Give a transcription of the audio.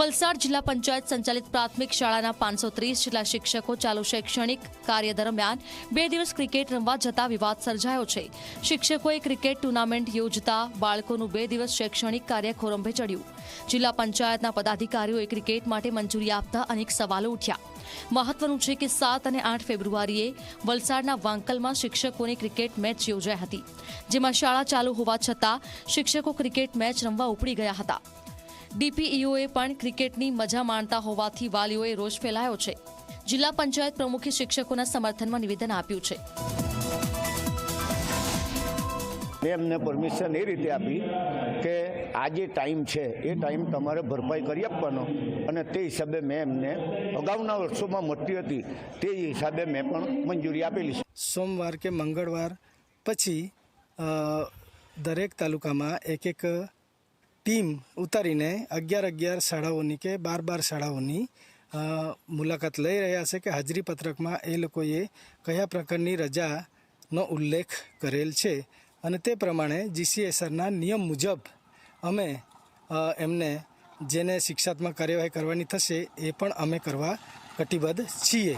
વલસાડ જિલ્લા પંચાયત સંચાલિત પ્રાથમિક શાળાના પાંચસો ત્રીસ જેટલા શિક્ષકો ચાલુ શૈક્ષણિક કાર્ય દરમિયાન બે દિવસ ક્રિકેટ રમવા જતા વિવાદ સર્જાયો છે. શિક્ષકોએ ક્રિકેટ ટુર્નામેન્ટ યોજતા બાળકોનું બે દિવસ શૈક્ષણિક કાર્ય ખોરંભે ચડ્યું. જિલ્લા પંચાયતના પદાધિકારીઓએ ક્રિકેટ માટે મંજૂરી આપતા અનેક સવાલો ઉઠ્યા. મહત્વનું છે કે સાત અને આઠ ફેબ્રુઆરીએ વલસાડના વાંકલમાં શિક્ષકોની ક્રિકેટ મેચ યોજાઈ હતી, જેમાં શાળા ચાલુ હોવા છતાં શિક્ષકો ક્રિકેટ મેચ રમવા ઉપડી ગયા હતા. ડીપીઈઓએ પણ ક્રિકેટની મજા માણતા હોવાથી વાલીઓએ રોષ ફેલાયો છે. જિલ્લા પંચાયત પ્રમુખે શિક્ષકોના સમર્થનમાં નિવેદન આપ્યું છે. મેં એમને પરમિશન એ રીતે આપી કે આ જે ટાઈમ છે એ ટાઈમ તમારે ભરપાઈ કરી આપવાનો. અને તે હિસાબે મેં એમને અગાઉના વર્ષોમાં મળતી હતી તે હિસાબે મેં પણ મંજૂરી આપેલી છે. સોમવાર કે મંગળવાર પછી દરેક તાલુકામાં એક એક ટીમ ઉતારીને અગિયાર અગિયાર શાળાઓની કે બાર બાર શાળાઓની મુલાકાત લઈ રહ્યા છે કે હાજરી પત્રકમાં એ લોકોએ કયા પ્રકારની રજાનો ઉલ્લેખ કરેલ છે અને તે પ્રમાણે જીસીએસઆરના નિયમ મુજબ અમે એમને જેને શિક્ષાત્મક કાર્યવાહી કરવાની થશે એ પણ અમે કરવા કટિબદ્ધ છીએ.